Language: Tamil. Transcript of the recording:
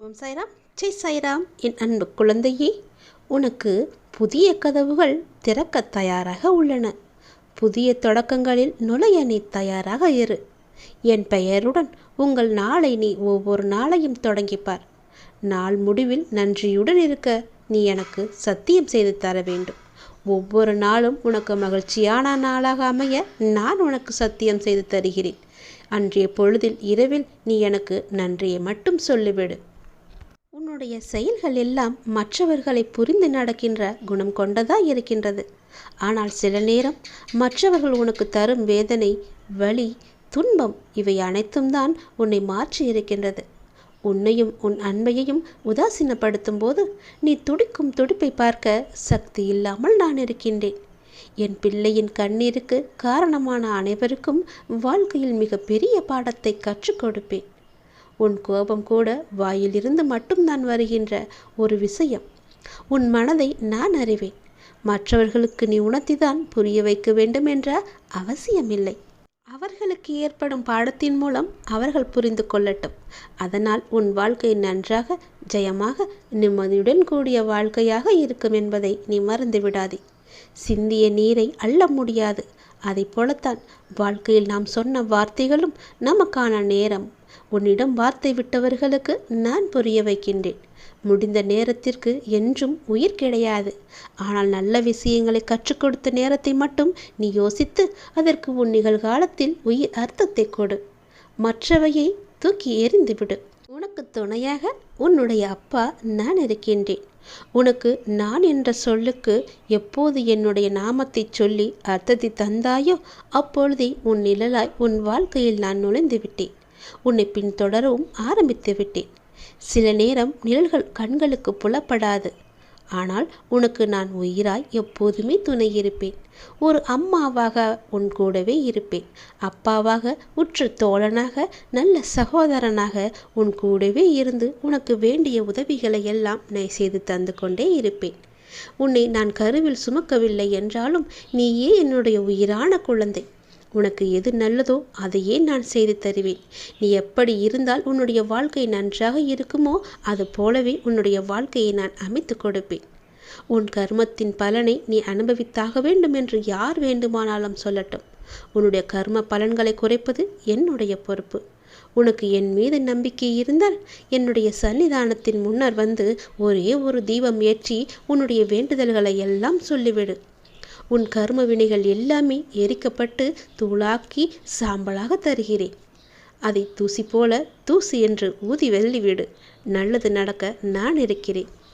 ஓம் சாய்ராம். ஜெய் சாய்ராம். என் அன்பு குழந்தையே உனக்கு புதிய கதவுகள் திறக்க தயாராக உள்ளன. புதிய தொடக்கங்களில் நுழைய நீ தயாராக இரு. என் பெயருடன் உங்கள் நாளை நீ ஒவ்வொரு நாளையும் தொடங்கிப்பார். நாள் முடிவில் நன்றியுடன் இருக்க நீ எனக்கு சத்தியம் செய்து தர வேண்டும். ஒவ்வொரு நாளும் உனக்கு மகிழ்ச்சியான நாளாக அமைய நான் உனக்கு சத்தியம் செய்து தருகிறேன். அன்றைய பொழுதில் இரவில் நீ எனக்கு நன்றியை மட்டும் சொல்லிவிடு. தன்னுடைய செயல்கள் எல்லாம் மற்றவர்களை புரிந்து நடக்கின்ற குணம் கொண்டதா இருக்கின்றது. ஆனால் சில நேரம் மற்றவர்கள் உனக்கு தரும் வேதனை வலி துன்பம் இவை அனைத்தும் தான் உன்னை மாற்றி இருக்கின்றது. உன்னையும் உன் அன்பையையும் உதாசீனப்படுத்தும் போது நீ துடிக்கும் துடிப்பை பார்க்க சக்தி இல்லாமல் நான் இருக்கின்றேன். என் பிள்ளையின் கண்ணீருக்கு காரணமான அனைவருக்கும் வாழ்க்கையில் மிக பெரிய பாடத்தை கற்றுக் கொடுப்பேன். உன் கோபம் கூட வாயிலிருந்து மட்டும்தான் வருகின்ற ஒரு விஷயம். உன் மனதை நான் அறிவேன். மற்றவர்களுக்கு நீ உணர்த்திதான் புரிய வைக்க வேண்டும் என்ற அவசியமில்லை. அவர்களுக்கு ஏற்படும் பாடத்தின் மூலம் அவர்கள் புரிந்து கொள்ளட்டும். அதனால் உன் வாழ்க்கை நன்றாக ஜெயமாக நிம்மதியுடன் கூடிய வாழ்க்கையாக இருக்கும் என்பதை நீ மறந்து விடாதே. சிந்திய நீரை அள்ள முடியாது. அதை போலத்தான் வாழ்க்கையில் நாம் சொன்ன வார்த்தைகளும் நமக்கான நேரம். உன்னிடம் வார்த்தை விட்டவர்களுக்கு நான் புரிய வைக்கின்றேன். முடிந்த நேரத்திற்கு என்றும் உயிர் கிடையாது. ஆனால் நல்ல விஷயங்களை கற்றுக் கொடுத்த நேரத்தை மட்டும் நீ யோசித்து அதற்கு உன் நிகழ்காலத்தில் உயிர் அர்த்தத்தை கொடு. மற்றவையை தூக்கி எறிந்துவிடு உனக்கு துணையாக உன்னுடைய அப்பா நான் இருக்கின்றேன். உனக்கு நான் என்ற சொல்லுக்கு எப்போது என்னுடைய நாமத்தை சொல்லி அர்த்தத்தை தந்தாயோ அப்பொழுதே உன் நிழலாய் உன் வாழ்க்கையில் நான் நுழைந்து விட்டேன். உன்னை பின்தொடரவும் ஆரம்பித்து விட்டேன். சில நேரம் நிழல்கள் கண்களுக்கு புலப்படாது. ஆனால் உனக்கு நான் உயிராய் எப்போதுமே துணை இருப்பேன். ஒரு அம்மாவாக உன் கூடவே இருப்பேன். அப்பாவாக உற்ற தோழனாக நல்ல சகோதரனாக உன் கூடவே இருந்து உனக்கு வேண்டிய உதவிகளை எல்லாம் நான் செய்து தந்து கொண்டே இருப்பேன். உன்னை நான் கருவில் சுமக்கவில்லை என்றாலும் நீயே என்னுடைய உயிரான குழந்தை. உனக்கு எது நல்லதோ அதையே நான் செய்து தருவேன். நீ எப்படி இருந்தால் உன்னுடைய வாழ்க்கை நன்றாக இருக்குமோ அது போலவே உன்னுடைய வாழ்க்கையை நான் அமைத்து கொடுப்பேன். உன் கர்மத்தின் பலனை நீ அனுபவித்தாக வேண்டும் என்று யார் வேண்டுமானாலும் சொல்லட்டும். உன்னுடைய கர்ம பலன்களை குறைப்பது என்னுடைய பொறுப்பு. உனக்கு என் மீது நம்பிக்கை இருந்தால் என்னுடைய சன்னிதானத்தின் முன்னர் வந்து ஒரே ஒரு தீபம் ஏற்றி உன்னுடைய வேண்டுதல்களை எல்லாம் சொல்லிவிடு. உன் கர்ம வினைகள் எல்லாமே எரிக்கப்பட்டு தூளாக்கி சாம்பலாக தருகிறேன். அதை தூசி போல தூசி என்று ஊதி வெள்ளிவிடு நல்லது நடக்க நான் இருக்கிறேன்.